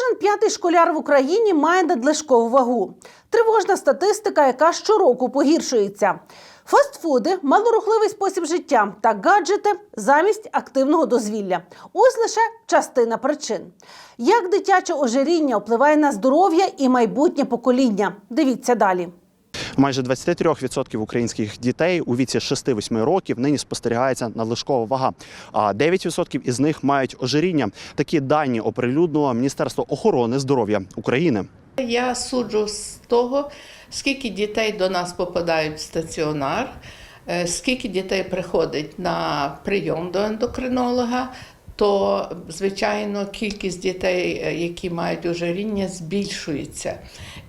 Кожен п'ятий школяр в Україні має надлишкову вагу. Тривожна статистика, яка щороку погіршується. Фастфуди, малорухливий спосіб життя та гаджети замість активного дозвілля. Ось лише частина причин. Як дитяче ожиріння впливає на здоров'я і майбутнє покоління? Дивіться далі. Майже 23% українських дітей у віці 6-8 років нині спостерігається надлишкова вага. А 9% із них мають ожиріння. Такі дані оприлюднило Міністерство охорони здоров'я України. Я суджу з того, скільки дітей до нас попадають в стаціонар, е, скільки дітей приходить на прийом до ендокринолога, то, звичайно, кількість дітей, е, які мають ожиріння, збільшується.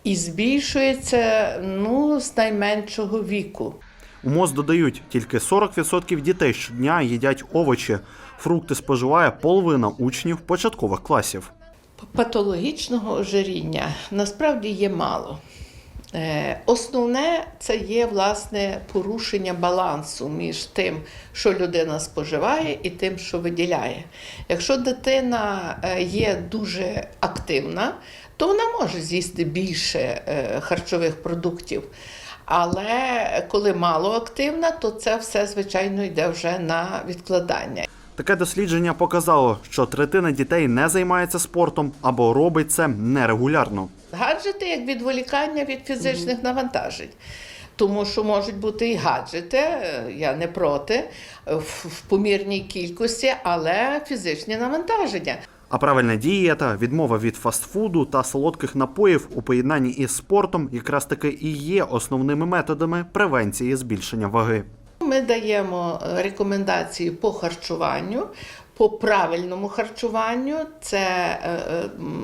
І збільшується ну, з найменшого віку. У МОЗ додають, тільки 40% дітей щодня їдять овочі. Фрукти споживає половина учнів початкових класів. Патологічного ожиріння насправді є мало. Е, Основне це є власне порушення балансу між тим, що людина споживає, і тим, що виділяє. Якщо дитина е, є дуже активна, то вона може з'їсти більше е, харчових продуктів. Але коли мало активна, то це все, звичайно, йде вже на відкладання. Таке дослідження показало, що третина дітей не займається спортом або робить це нерегулярно. Гаджети як відволікання від фізичних навантажень. Тому що можуть бути і гаджети, я не проти, в, в помірній кількості, але фізичні навантаження. А правильна дієта, відмова від фастфуду та солодких напоїв у поєднанні із спортом якраз таки і є основними методами превенції збільшення ваги. Ми даємо е, рекомендації по харчуванню, по правильному харчуванню це е,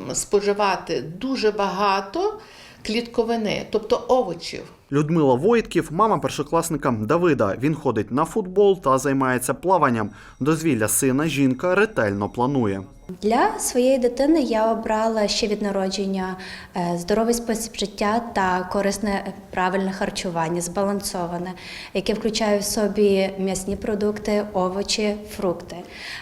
е, споживати дуже багато клітковини, тобто овочів. Людмила Войтків, мама першокласника Давида. Він ходить на футбол та займається плаванням. Дозвілля сина жінка ретельно планує. Для своєї дитини я обрала ще від народження е, здоровий спосіб життя та корисне е, правильне харчування, збалансоване, яке включає в собі м'ясні продукти, овочі, фрукти.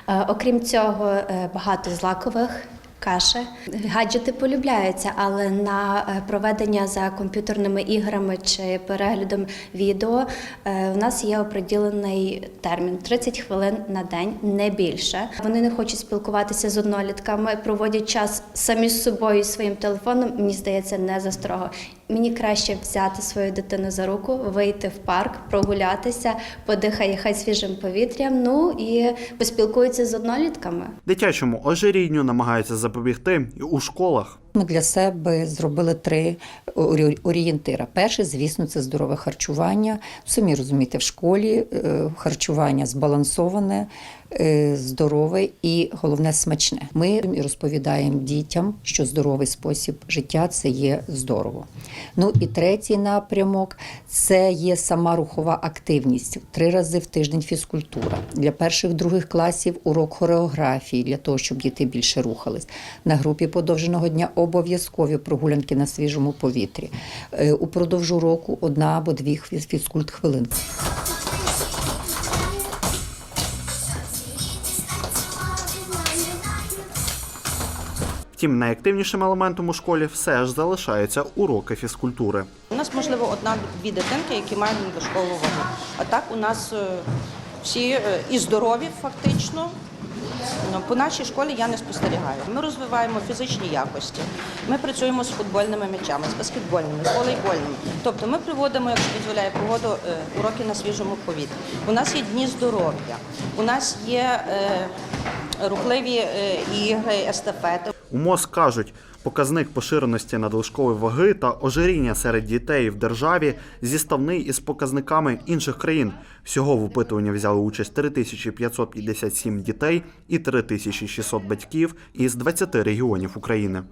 Е, Окрім цього, багато злакових. Каші. Гаджети полюбляються, але на е, проведення за комп'ютерними іграми чи переглядом відео е, в нас є оприділений термін 30 хвилин на день, не більше. Вони не хочуть спілкуватися з однолітками, проводять час самі з собою своїм телефоном. Мені здається, не за строго. Мені краще взяти свою дитину за руку, вийти в парк, прогулятися, подихає хай свіжим повітрям. Ну і поспілкуються з однолітками. Дитячому ожирінню намагаються запобігти і у школах. Ми для себе зробили три орі- орієнтира. Перше, звісно, це здорове харчування. Самі розумієте, в школі е, харчування збалансоване, здорове і головне смачне. Ми розповідаємо дітям, що здоровий спосіб життя це є здорово. Ну і третій напрямок це є сама рухова активність. Три рази в тиждень фізкультура. Для перших других класів урок хореографії для того, щоб діти більше рухались. На групі подовженого дня обов'язкові прогулянки на свіжому повітрі. Е, Упродовж року одна або дві фіз- фізкульт хвилинки. Втім, найактивнішим елементом у школі все ж залишаються уроки фізкультури. У нас, можливо, одна-дві дитинки, які мають надлишкову вагу. А так у нас е, всі е, і здорові фактично. Ну, По нашій школі я не спостерігаю. Ми розвиваємо фізичні якості. Ми працюємо з футбольними м'ячами, з баскетбольними, з волейбольними. Тобто ми проводимо, якщо дозволяє погоду, е, уроки на свіжому повітрі. У нас є дні здоров'я, у нас є рухливі е, ігри, естафети. У МОЗ кажуть, показник поширеності надлишкової ваги та ожиріння серед дітей в державі зіставний із показниками інших країн. Всього в опитуванні взяли участь 3557 дітей і 3600 батьків із 20 регіонів України.